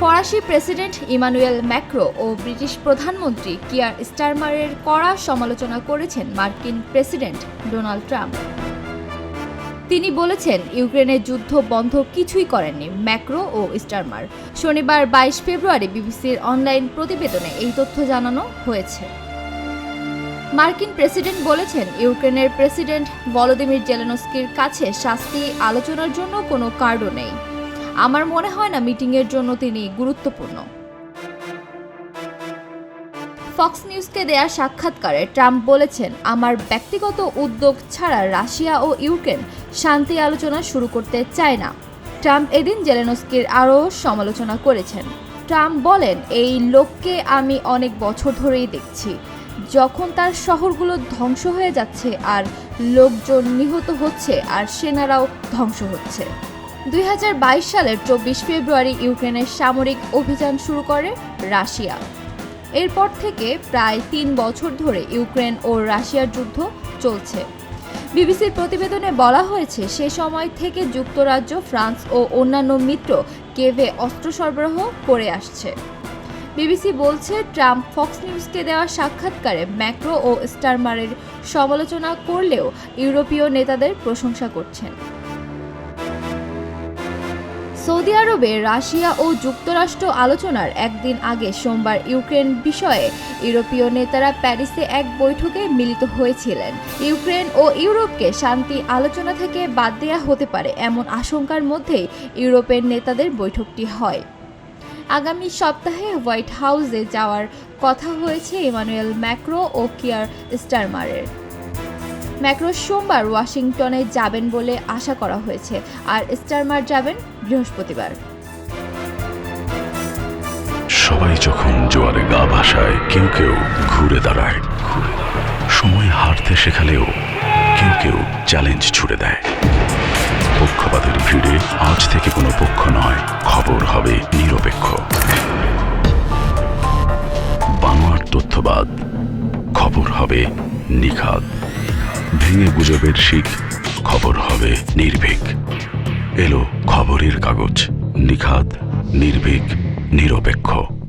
ফরাসি president Emmanuel Macron ও British প্রধানমন্ত্রী কিয়ার স্টারমারের কড়া সমালোচনা করেছেন মার্কিন প্রেসিডেন্ট ডোনাল্ড ট্রাম্প। তিনি বলেছেন ইউক্রেনের যুদ্ধ বন্ধ কিছুই করেননি ম্যাক্রো ও স্টারমার। শনিবার বাইশ ফেব্রুয়ারি বিবিসির অনলাইন প্রতিবেদনে এই তথ্য জানানো হয়েছে। মার্কিন প্রেসিডেন্ট বলেছেন, ইউক্রেনের প্রেসিডেন্ট ভলোদিমির জেলেনস্কির কাছে শাস্তি আলোচনার জন্য কোনো কার্ডও নেই। আমার মনে হয় না মিটিংয়ের জন্য তিনি গুরুত্বপূর্ণ। ফক্স নিউজকে দেয়া সাক্ষাৎকারে ট্রাম্প বলেছেন, আমার ব্যক্তিগত উদ্যোগ ছাড়া রাশিয়া ও ইউক্রেন শান্তি আলোচনা শুরু করতে চায় না। ট্রাম্প এদিন জেলেনস্কির আরও সমালোচনা করেছেন। ট্রাম্প বলেন, এই লোককে আমি অনেক বছর ধরেই দেখছি। যখন তার শহরগুলো ধ্বংস হয়ে যাচ্ছে আর লোকজন নিহত হচ্ছে আর সেনারাও ধ্বংস হচ্ছে। দুই হাজার বাইশ সালের চব্বিশ ফেব্রুয়ারি ইউক্রেনের সামরিক অভিযান শুরু করে রাশিয়া। এরপর থেকে প্রায় তিন বছর ধরে ইউক্রেন ও রাশিয়ার যুদ্ধ চলছে। বিবিসির প্রতিবেদনে বলা হয়েছে, সে সময় থেকে যুক্তরাজ্য, ফ্রান্স ও অন্যান্য মিত্র কেভে অস্ত্র সরবরাহ করে আসছে। বিবিসি বলছে, ট্রাম্প ফক্স নিউজকে দেওয়া সাক্ষাৎকারে ম্যাক্রো ও স্টারমারের সমালোচনা করলেও ইউরোপীয় নেতাদের প্রশংসা করছেন। সৌদি আরবে রাশিয়া ও যুক্তরাষ্ট্র আলোচনার একদিন আগে সোমবার ইউক্রেন বিষয়ে ইউরোপীয় নেতারা প্যারিসে এক বৈঠকে মিলিত হয়েছিলেন। ইউক্রেন ও ইউরোপকে শান্তি আলোচনা থেকে বাদ দেয়া হতে পারে এমন আশঙ্কার মধ্যেই ইউরোপের নেতাদের বৈঠকটি হয়। আগামী সপ্তাহে হোয়াইট হাউসে যাওয়ার কথা হয়েছে ইমানুয়েল ম্যাক্রো ও কিয়ার স্টারমারের। ম্যাক্রো সোমবার ওয়াশিংটনে যাবেন বলে আশা করা হয়েছে। আর স্টারমার যাবেন বৃহস্পতিবার। সবাই যখন জোয়ারে গা ভাসায়, কেউ কেউ ঘুরে দাঁড়ায়। ঘুরে সময় হারতে শেখালেও কেউ কেউ চ্যালেঞ্জ ছুড়ে দেয়। পক্ষপাতের ভিড়ে আজ থেকে কোনো পক্ষ নয়, খবর হবে নিরপেক্ষ। বানোয়ার তথ্যবাদ, খবর হবে নিখাদ। ভেঙে গুজবের শিখ। খবর হবে নির্ভীক। এলো খবরের কাগজ। নিখাত নির্ভীক নিরপেক্ষ।